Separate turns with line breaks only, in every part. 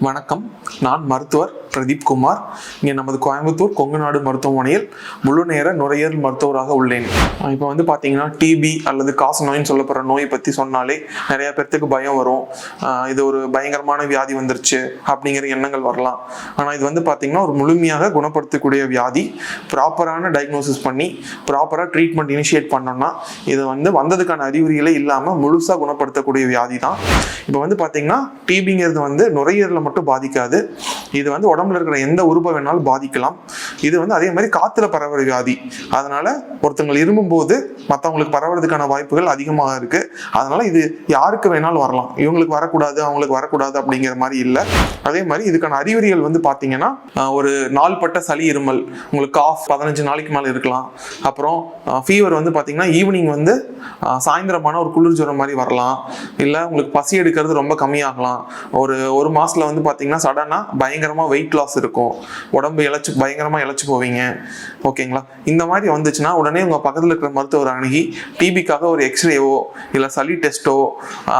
வணக்கம். நான் மருத்துவர் பிரதீப் குமார். இங்கே நமது கோயம்புத்தூர் கொங்கு நாடு மருத்துவமனையில் முழு நேர நுரையீரல் மருத்துவராக உள்ளேன். இப்போ வந்து பார்த்தீங்கன்னா டிபி அல்லது காச நோயின்னு சொல்லப்படுற நோயை பற்றி சொன்னாலே நிறைய பேர்த்துக்கு பயம் வரும். இது ஒரு பயங்கரமான வியாதி வந்துருச்சு அப்படிங்கிற எண்ணங்கள் வரலாம். ஆனால் இது வந்து பார்த்தீங்கன்னா ஒரு முழுமையாக குணப்படுத்தக்கூடிய வியாதி. ப்ராப்பரான டயக்னோசிஸ் பண்ணி ப்ராப்பராக ட்ரீட்மெண்ட் இனிஷியேட் பண்ணோம்னா இது வந்து வந்ததுக்கான அறிகுறிகளே இல்லாமல் முழுசாக குணப்படுத்தக்கூடிய வியாதி தான் இப்போ வந்து பார்த்தீங்கன்னா டிபிங்கிறது வந்து நுரையீரலை மட்டும் பாதிக்காது. இது வந்து உடம்புல இருக்கிற எந்த உறுப்பை வேணாலும் பாதிக்கலாம். இது வந்து அதே மாதிரி காத்துல பரவுற வியாதி. அதனால ஒருத்தங்க இருமும் போது மற்றவங்களுக்கு பரவுறதுக்கான வாய்ப்புகள் அதிகமாக இருக்கு. அதனால இது யாருக்கு வேணாலும் வரலாம். இவங்களுக்கு வரக்கூடாது அவங்களுக்கு வரக்கூடாது அப்படிங்கிற மாதிரி இல்லை. அதே மாதிரி இதுக்கான அறிகுறிகள் வந்து பார்த்தீங்கன்னா ஒரு நாள்பட்ட சளி இருமல் உங்களுக்கு காஃப் பதினஞ்சு நாளைக்கு மேலே இருக்கலாம். அப்புறம் ஃபீவர் வந்து பார்த்தீங்கன்னா ஈவினிங் வந்து சாயந்தரமான ஒரு குளிர் ஜுரம் மாதிரி வரலாம். இல்லை உங்களுக்கு பசி எடுக்கிறது ரொம்ப கம்மியாகலாம். ஒரு ஒரு மாசத்துல வந்து பார்த்தீங்கன்னா சடனாக பயங்கரமாக வெயிட் லாஸ் இருக்கும். உடம்பு இழைச்சி பயங்கரமாக இழைச்சி போவீங்க ஓகேங்களா? இந்த மாதிரி வந்துச்சுன்னா உடனே உங்கள் பக்கத்தில் இருக்கிற மருத்துவர் அணுகி டிபிக்காக ஒரு எக்ஸ்ரேவோ இல்லை சளி டெஸ்ட்டோ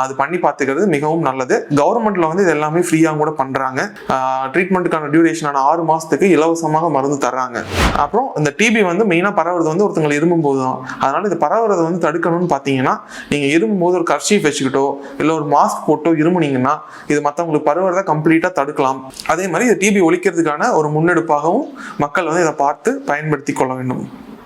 அது பண்ணி பார்த்துக்கிறது மிகவும் நல்லது. கவர்மெண்ட்டில் வந்து இது எல்லாமே ஃப்ரீயாக கூட பண்ணுறாங்க ட்ரீட்மெண்ட்டுக்கான டியூரேஷனான ஆறு மாதத்துக்கு இலவசமாக மருந்து தர்றாங்க. அப்புறம் இந்த டிபி வந்து மெயினாக பரவுறது வந்து ஒருத்தங்களை இருமும் போது தான் அதனால் இது பரவுறதை வந்து தடுக்கணும்னு பார்த்தீங்கன்னா நீங்கள் இருமும் போது ஒரு கர்ஷீஃப் வச்சுக்கிட்டோ இல்லை ஒரு மாஸ்க் போட்டோ இருமுனீங்கன்னா இது மற்றவங்களுக்கு பரவுறதை கம்ப்ளீட்டாக தடுக்கலாம். அதே மாதிரி இது டிபி ஒழிக்கிறதுக்கான ஒரு முன்னெடுப்பாகவும் மக்கள் மக்கள் வந்து இதை பார்த்து பயன்படுத்தி கொள்ள வேண்டும்.